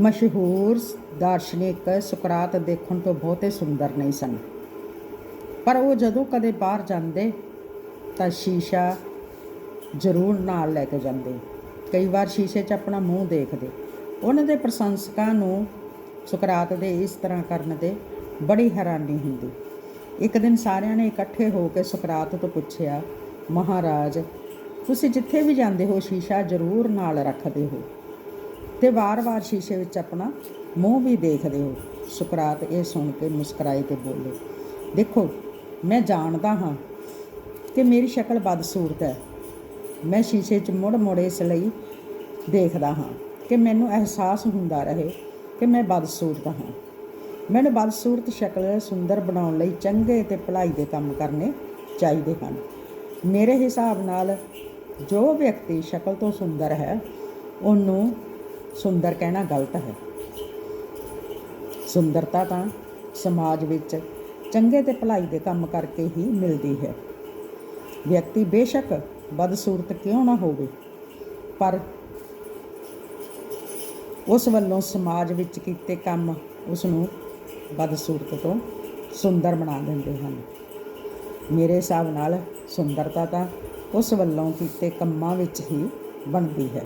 ਮਸ਼ਹੂਰ ਦਾਰਸ਼ਨਿਕ ਸੁਕਰਾਤ ਦੇਖਣ ਤੋਂ ਬਹੁਤੇ ਸੁੰਦਰ ਨਹੀਂ ਸਨ। ਪਰ ਉਹ ਜਦੋਂ ਕਦੇ ਬਾਹਰ ਜਾਂਦੇ, ਤਾਂ ਸ਼ੀਸ਼ਾ ਜ਼ਰੂਰ ਨਾਲ ਲੈ ਕੇ ਜਾਂਦੇ। ਕਈ ਵਾਰ ਸ਼ੀਸ਼ੇ 'ਚ ਆਪਣਾ ਮੂੰਹ ਦੇਖਦੇ। ਉਹਨਾਂ ਦੇ ਪ੍ਰਸ਼ੰਸਕਾਂ ਨੂੰ ਸੁਕਰਾਤ ਦੇ ਇਸ ਤਰ੍ਹਾਂ ਕਰਨ ਤੇ ਬੜੀ ਹੈਰਾਨੀ ਹੁੰਦੀ। ਇੱਕ ਦਿਨ ਸਾਰਿਆਂ ਨੇ ਇਕੱਠੇ ਹੋ ਕੇ ਸੁਕਰਾਤ ਤੋਂ ਪੁੱਛਿਆ, ਮਹਾਰਾਜ, ਤੁਸੀਂ ਜਿੱਥੇ ਵੀ ਜਾਂਦੇ ਹੋ, ਸ਼ੀਸ਼ਾ ਜ਼ਰੂਰ ਨਾਲ ਰੱਖਦੇ ਹੋ। ਤੇ ਵਾਰ-ਵਾਰ ਸ਼ੀਸ਼ੇ ਵਿੱਚ ਆਪਣਾ ਮੂੰਹ ਵੀ ਦੇਖਦੇ ਹੋ। ਸੁਕਰਾਤ ਇਹ ਸੁਣ ਕੇ ਮੁਸਕਰਾਏ ਤੇ ਬੋਲੇ, ਦੇਖੋ, ਮੈਂ ਜਾਣਦਾ ਹਾਂ ਕਿ ਮੇਰੀ ਸ਼ਕਲ ਬਦਸੂਰਤ ਹੈ। ਮੈਂ ਸ਼ੀਸ਼ੇ 'ਚ ਮੁੜ-ਮੁੜ ਇਸ ਲਈ ਦੇਖਦਾ ਹਾਂ ਕਿ ਮੈਨੂੰ ਅਹਿਸਾਸ ਹੁੰਦਾ ਰਹੇ ਕਿ ਮੈਂ ਬਦਸੂਰਤ ਹਾਂ। ਮੈਨੂੰ ਬਦਸੂਰਤ ਸ਼ਕਲ ਸੁੰਦਰ ਬਣਾਉਣ ਲਈ ਚੰਗੇ ਤੇ ਭਲਾਈ ਦੇ ਕੰਮ ਕਰਨੇ ਚਾਹੀਦੇ ਹਨ। ਮੇਰੇ ਹਿਸਾਬ ਨਾਲ ਜੋ ਵਿਅਕਤੀ ਸ਼ਕਲ ਤੋਂ ਸੁੰਦਰ ਹੈ, ਉਹਨੂੰ ਸੁੰਦਰ ਕਹਿਣਾ ਗਲਤ ਹੈ। ਸੁੰਦਰਤਾ ਤਾਂ ਸਮਾਜ ਵਿੱਚ ਚੰਗੇ ਤੇ ਭਲਾਈ ਦੇ ਕੰਮ ਕਰਕੇ ਹੀ ਮਿਲਦੀ ਹੈ। ਵਿਅਕਤੀ ਬੇਸ਼ੱਕ ਬਦਸੂਰਤ ਕਿਉਂ ਨਾ ਹੋਵੇ, ਪਰ ਉਸ ਵੱਲੋਂ ਸਮਾਜ ਵਿੱਚ ਕੀਤੇ ਕੰਮ ਉਸ ਨੂੰ ਬਦਸੂਰਤ ਤੋਂ ਸੁੰਦਰ ਬਣਾ ਦਿੰਦੇ ਹਨ। ਮੇਰੇ ਹਿਸਾਬ ਨਾਲ ਸੁੰਦਰਤਾ ਤਾਂ ਉਸ ਵੱਲੋਂ ਕੀਤੇ ਕੰਮਾਂ ਵਿੱਚ ਹੀ ਬਣਦੀ ਹੈ।